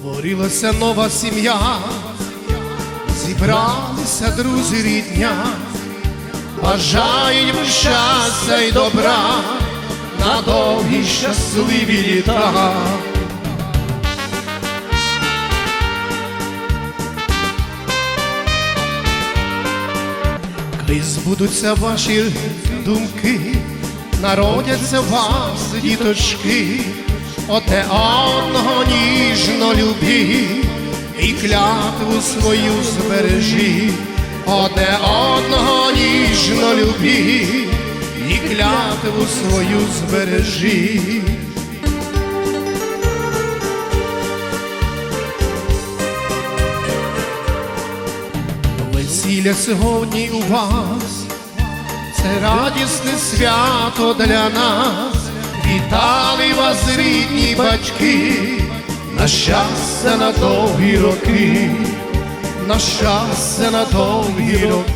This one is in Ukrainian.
Творилася нова сім'я, зібралися друзі рідня, вам щастя й добра. На довгі щасливі літа. Хай збудуться ваші думки, народяться вас діточки, одне одного ніжно любі, і клятву свою збережи, одне одного ніжно любі, і клятву свою збережи. Весілля сьогодні у вас, це радісне свято для нас. Вітали вас рідні батьки, на щастя на довгі роки, на щастя на довгі роки.